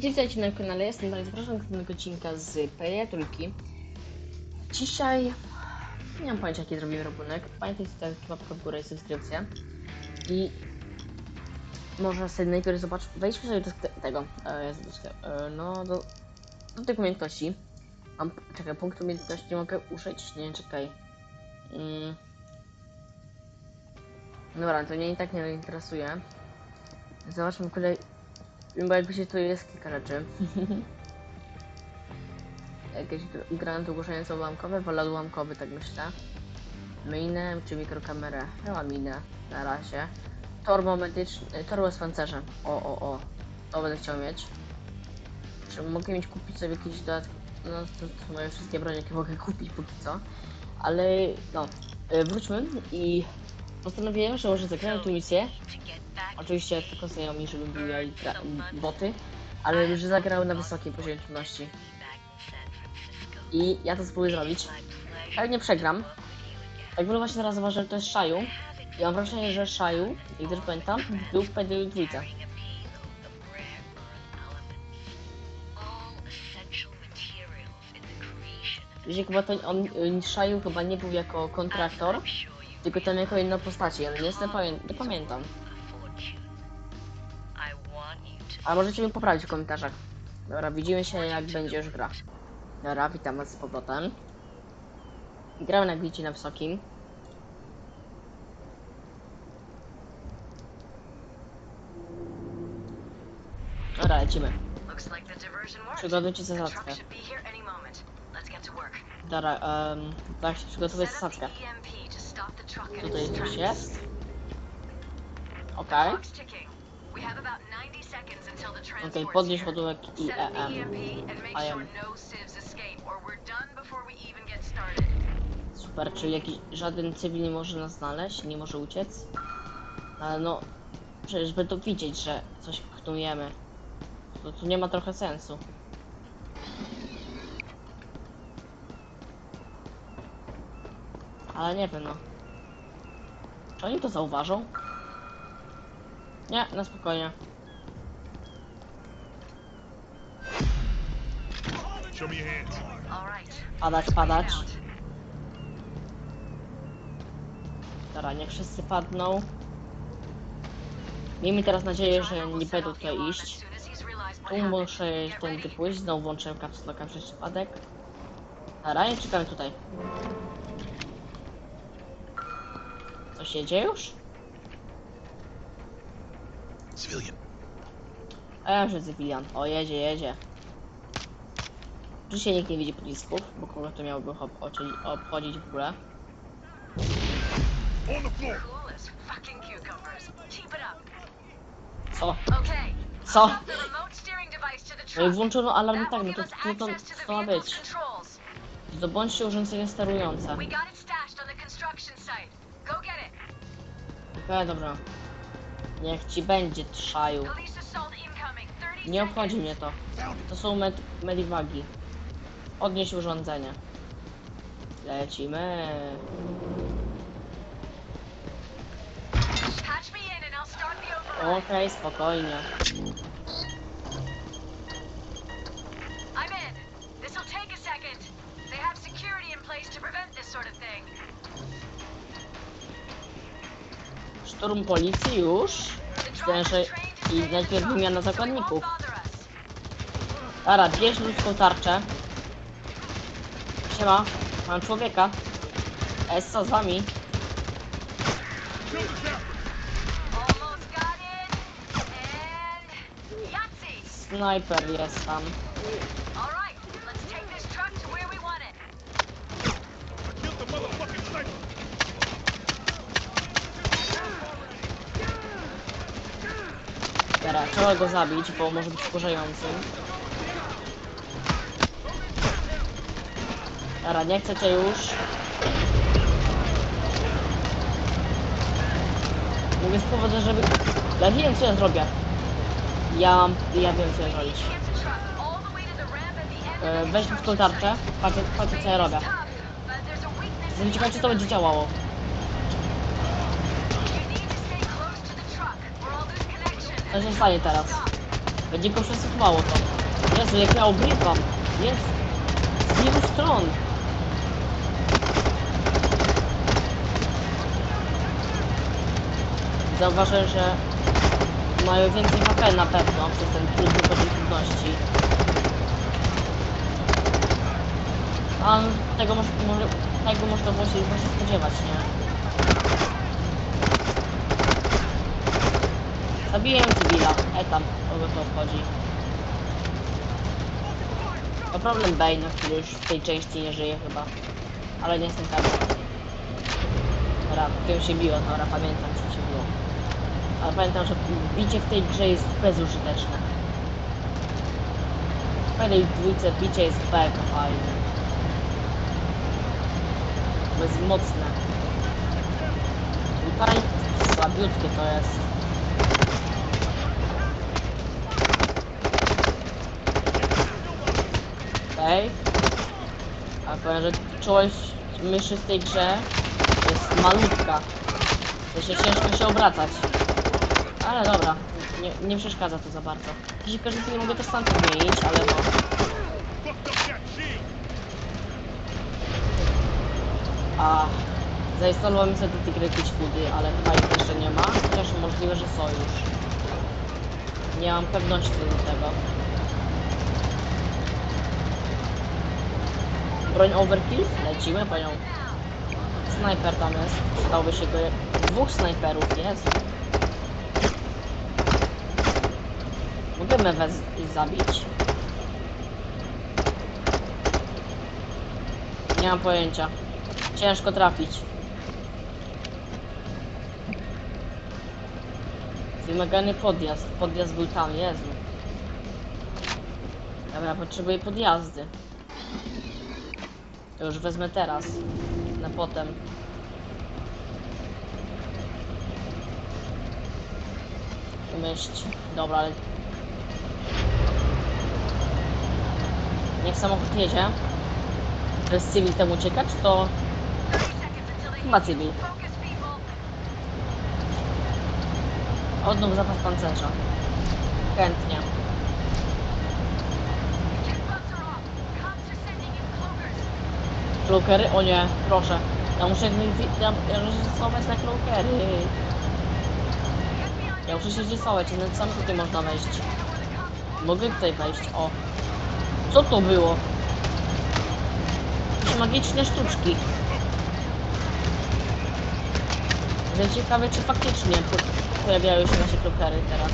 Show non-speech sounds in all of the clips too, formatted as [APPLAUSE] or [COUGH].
Witajcie na kanale, jestem Marek, zapraszam do kolejnego odcinka z PE Trójki. Dzisiaj nie mam pojęcia jaki zrobimy rabunek. Pamiętajcie tak łapka w górę i subskrypcja. I może sobie najpierw zobacz, wejdźmy sobie do tego, e, e, no do, do tych umiejętności. Mam, czekaj, punkt umiejętności mogę użyć, nie, czekaj. Mm. Dobra, to mnie i tak nie interesuje. Zobaczmy kolej, bo jakby się tu jest kilka rzeczy. [LAUGHS] Jakieś gr- granat ogłuszające ułamkowe, wolę ułamkowy, tak myślę. Minę czy mikrokamerę? Chyba minę na razie. Torbo medyczne, torbo z pancerzem. O, o, o. To będę chciał mieć. Czy mogę mieć kupić sobie jakieś dodatki? No, to, to moje wszystkie bronie, jakie mogę kupić póki co. Ale, no, y, wróćmy i postanowiłem, że może zagramy tu misję. Oczywiście tylko znajomi, żeby były ja i gra- i boty, ale że zagrały na wysokim poziomie trudności. I ja to spróbuję zrobić. Ale nie przegram. Tak było właśnie teraz zauważyłem, że to jest Shaju. I mam wrażenie, że Shaju, jak też pamiętam, był w Payday dwójce. Wiecie, chyba to on, y, Shaju chyba nie był jako kontraktor, tylko tam jako inna postaci, ale nie, jestem pamię nie pamiętam. A możecie mnie poprawić w komentarzach. Dobra, widzimy się jak będzie już gra. Dobra, witam was z powrotem. Gramy jak widzicie na wysokim. Dobra, lecimy. Przygotujcie zasadzkę. Dobra, um, tak się up zasadzkę. Tutaj coś jest. Okej. clock's ticking. We have about 90 seconds until the Okej, transport's podnieś ładunek i EM. Sure am. no. Super, czyli jakiś, żaden cywil nie może nas znaleźć, nie może uciec. Ale no, przecież będą widzieć, że coś knujemy. To tu nie ma trochę sensu. Ale nie wiem no. Czy oni to zauważą? Nie, na spokojnie. Show me your hands. All right. Padać, padać. Dobra, niech wszyscy padną. Miejmy teraz nadzieję, że nie będą tutaj iść. Tu muszę tędy pójść, znowu włączyłem kapsuloka przez przypadek. Dobra, nie czekamy tutaj. Coś jedzie już? Civilian. A ja że cywilian. O, jedzie, jedzie. Dzisiaj nikt nie widzi pocisków, bo kogo to miałoby ob- obchodzić w up. Co? Co? No i włączono alarm tak, no to co to, to to ma być? Zdobądźcie urządzenie sterujące. We got it stashed on the construction site. Okej, dobra. Niech ci będzie trzaju. Police assault incoming. 30 Nie obchodzi mnie to. To są med mediwagi. Odnieś urządzenie. Lecimy. Okej, spokojnie. Szturm policji już. Myślałem, że i najpierw wymiana zakładników. Dobra, bierz ludzką tarczę. Siema, mam człowieka. Es, co z wami? Snajper jest tam. All right, let's take this truck to where we want it. Dobra, trzeba go zabić, bo może być wkurzającym. Dobra, nie chcecie już. Mówię z powodu, żeby... Ja wiem co ja zrobię. Ja, ja wiem co ja zrobić. E, of the weź construction ludzką tarczę. Patrzcie, patrzcie co ja robię. Czy to będzie działało. Co się stanie teraz? Będzie go przesuwało to. Jezu, jak ja obrywam. Jest. Z wielu stron. Zauważyłem, że mają więcej HP na pewno przez ten trudny poziom trudności. A tego, może, może, tego można było się właśnie spodziewać, nie? Zabiję cywila. E tam, kogo to obchodzi. To problem Bane'a, który już w tej części nie żyje chyba. Ale nie jestem pewien. Dobra, tym się biło, dobra, pamiętam co się biło. Ale pamiętam, że bicie w tej grze jest bezużyteczne. W tej dwójce bicie jest mega fajne. Bo jest mocne. Tutaj słabiutkie to jest. Okej. A powiem, że czułość myszy w tej grze jest malutka. To się ciężko się obracać. Ale dobra, nie, nie przeszkadza to za bardzo. Jeśli każdy nie mogę to sam zmienić, ale no. A zainstalowałem sobie do tej gry jakieś foody, ale chyba ich jeszcze nie ma. Chociaż możliwe, że są już. Nie mam pewności co do tego. Broń overkill? Lecimy po nią. Snajper tam jest. Przydałby się jak... Dwóch snajperów jest. Możemy was zabić. Nie mam pojęcia. Ciężko trafić. Wymagany podjazd. Podjazd był tam, Jezu. Dobra, potrzebuję podjazdy. To już wezmę teraz. Na potem. Umieść. Dobra, ale... Niech samochód jedzie. To jest cywil tam ucieka, czy to... 30 seconds until they Chyba cywil. Odnów zapas pancerza. Chętnie. Cloakery? O nie, proszę. Ja muszę, ja, ja muszę schować na behind Ja muszę się schować, nawet sam tutaj można wejść. Mogę tutaj wejść, o. Co to było? Jakieś magiczne sztuczki. Że ciekawe, czy faktycznie pojawiają się nasze cloakery teraz.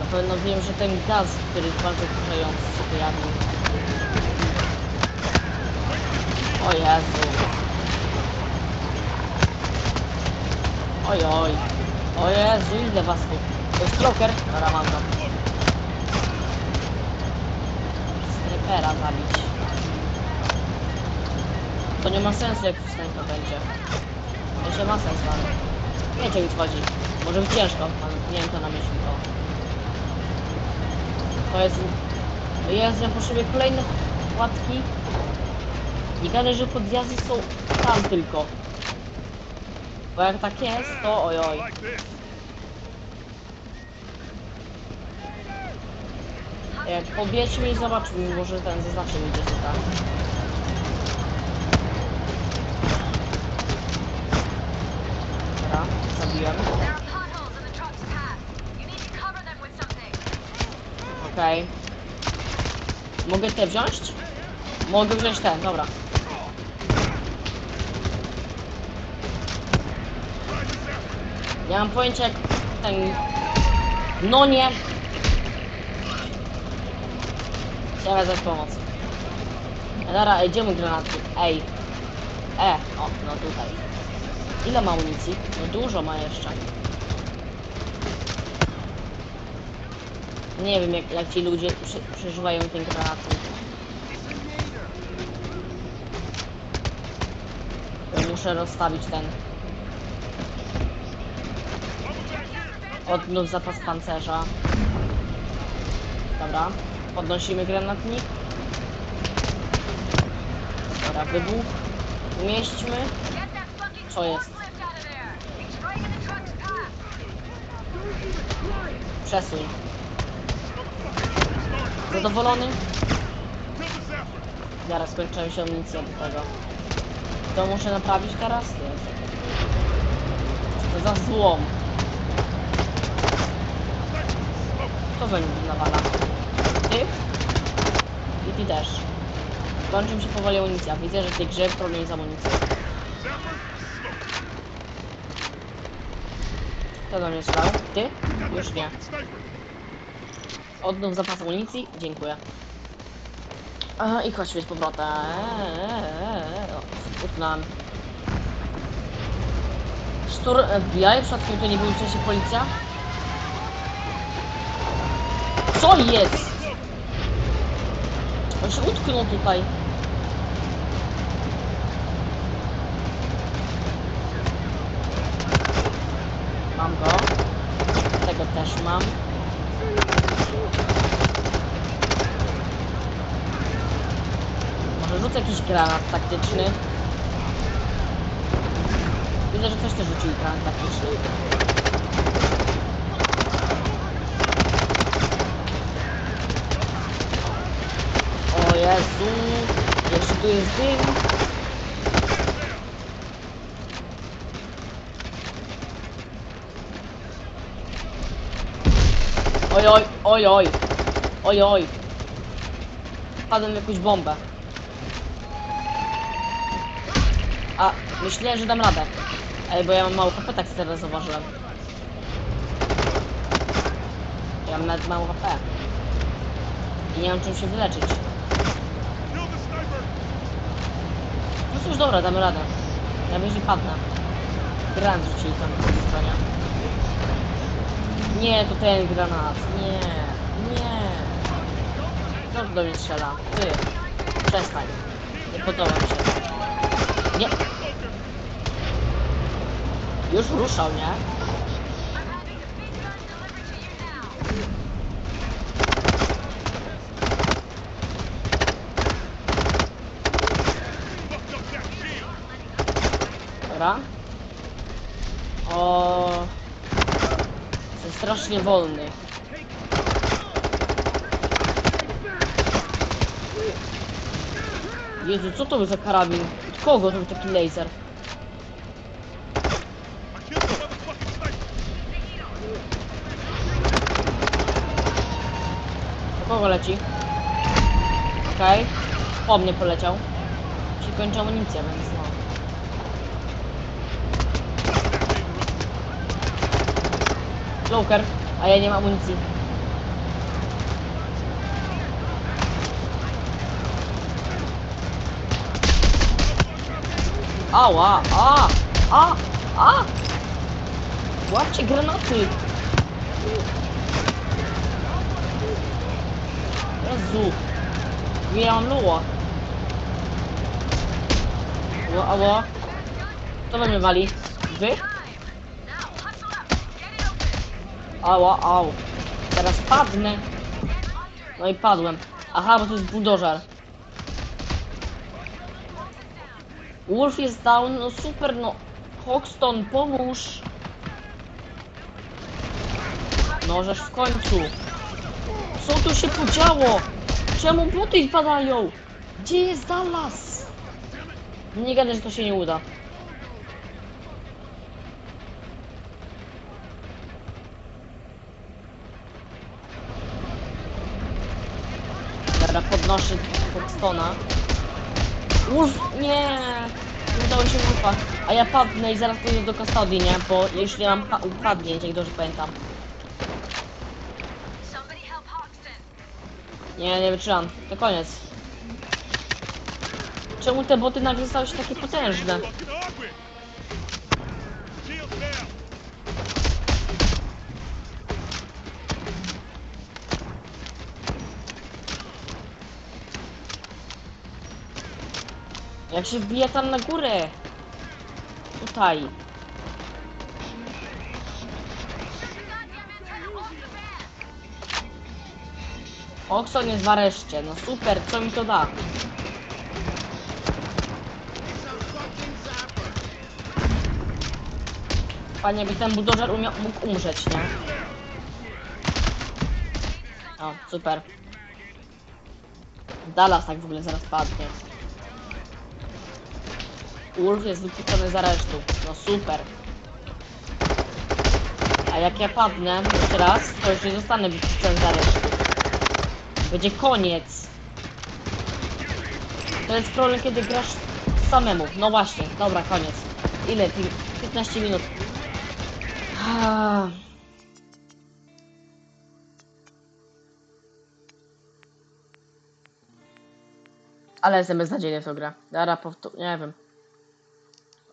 Na pewno wiem, że ten gaz, który jest bardzo wkurzający się pojawił. O Jezu. Oj, oj. O Jezu, ile was tu? To jest cloaker? Dobra, mam go. Snajpera zabić. To nie ma sensu, jak snajper będzie. To się ma sens, ale... Wiecie, mi chodzi. Może być ciężko, ale nie wiem, to na myśli to. To jest... O Jezu, ja potrzebuję kolejne płatki. Nie gadaj, że podjazdy są tam tylko. Bo jak tak jest, to ojoj. Jak podjedźmy i zobaczmy, może ten zaznaczy mi gdzieś tak. Dobra, something. Okej. Mogę te wziąć? Mogę wziąć ten, dobra. Nie mam pojęcia jak ten... No nie! Chciałem wezwać pomoc. Dobra, ej, gdzie mój? Ej. E, o, no tutaj. Ile ma amunicji? No dużo ma jeszcze. Nie wiem jak, jak ci ludzie prze, przeżywają ten granatnik. Ja muszę rozstawić ten. Odnów zapas pancerza. Dobra. Podnosimy granatnik. Dobra, wybuch. Umieśćmy. Co jest? Przesuń. Zadowolony? To. Zaraz skończyłem się amunicja do tego. To muszę naprawić teraz? Co to za złom? Kto we mnie nawala? Ty? I ty też. Kończy mi się powoli amunicja. Widzę, że w tej grze problem jest amunicją. Kto do mnie strzelał? Ty? Już nie. Oddam zapas amunicji? Dziękuję. A, I chodźmy z powrotem. Utknąłem. Sztur FBI? Przypadkiem to nie był wcześniej policja? Co jest? On się utknął tutaj. Mam go. Tego też mam. Może rzucę jakiś granat taktyczny. Widzę, że coś też rzucił granat taktyczny. O Jezu, jeszcze tu jest dym. Oj, oj, oj, oj, oj, oj. Wpadłem w jakąś bombę. Myślałem, że dam radę. Ej, bo ja mam mało HP, tak teraz zauważyłem. Ja mam nawet mało HP. I nie mam czym się wyleczyć. No cóż, dobra, damy radę. Ja wyżej padnę. Granat rzucili tam po tej stronie. Nie, to ten granat. Nie, nie. Kto do mnie strzela? Ty. Przestań. Nie podoba mi się. Nie. Już ruszał, nie? I'm having the big gun delivered to you now. Fucked up that shield. Dobra. O. Jestem strasznie wolny. Jezu, co to był za karabin? Od kogo to był taki laser? I killed the motherfucking sniper. Do kogo leci? Okej. Po mnie poleciał. Się kończy amunicja, więc no. Cloaker, a ja nie mam amunicji. Ała, a, a, a! Łapcie granaty! Ja mam luła. Ło, ała. Kto we mnie wali? Wy? Ała. Teraz padnę. No i padłem. Aha, bo to jest bulldozer. Wolf jest down, no super, no. Hoxton, pomóż. No, żeż w końcu. Co tu się podziało? Czemu buty padają? Gdzie jest Dallas? Nie gadaj, że to się nie uda. Dobra, podnoszę Hoxtona. Wolf, nie! Nie udało się Wolfa. A ja padnę i zaraz pójdę do kastodii, nie? Bo jeśli mam pa upadnięć, jak dobrze pamiętam. Nie, nie wytrzymam. To koniec. Czemu te boty nagle stały się takie potężne? Jak się wbija tam na górę? Tutaj. Oxon jest w areszcie. No super, co mi to da? Panie, by ten bulldozer umiał, mógł umrzeć, nie? O, super. Dallas tak w ogóle zaraz padnie. Wolf jest wykluczony z aresztu. No super. A jak ja padnę jeszcze raz, to już nie zostanę wykluczony z aresztu. Będzie koniec. To jest problem, kiedy grasz samemu. No właśnie, dobra, koniec. Ile? Pi- 15 minut. Ah. Ale jestem beznadziejny w tą grę. Dara powtór... nie wiem.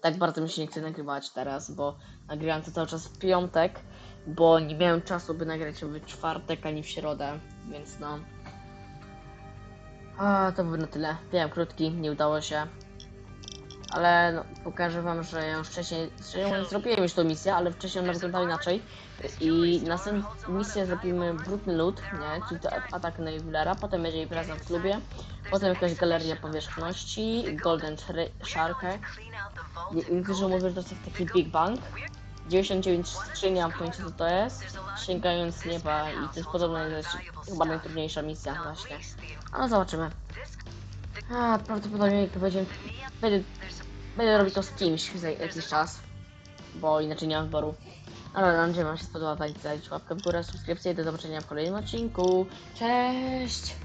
Tak bardzo mi się nie chce nagrywać teraz, bo nagrywam to cały czas w piątek, bo nie miałem czasu, by nagrać w czwartek ani w środę, więc no. A, to by na tyle. Wiem, krótki, nie udało się. Ale no, pokażę wam, że ja już wcześniej, wcześniej zrobiłem już tą misję, ale wcześniej ona wyglądała inaczej. I następną misję zrobimy brudny lód, nie? Czyli to atak na jubilera, potem będzie impreza w klubie, potem jakaś galeria powierzchności, Golden Shark, Nie- niektórzy mówią, że to jest taki Big Bang. 99 skrzyń, nie mam pojęcia co to jest. Sięgając nieba i to jest podobno jest chyba najtrudniejsza misja właśnie. Ale zobaczymy. A, prawdopodobnie jak będzie, będę, będę robić to z kimś za jakiś czas, bo inaczej nie mam wyboru. Ale mam nadzieję, że Wam się spodoba. Pamiętajcie, łapkę w górę, subskrypcję i do zobaczenia w kolejnym odcinku. Cześć!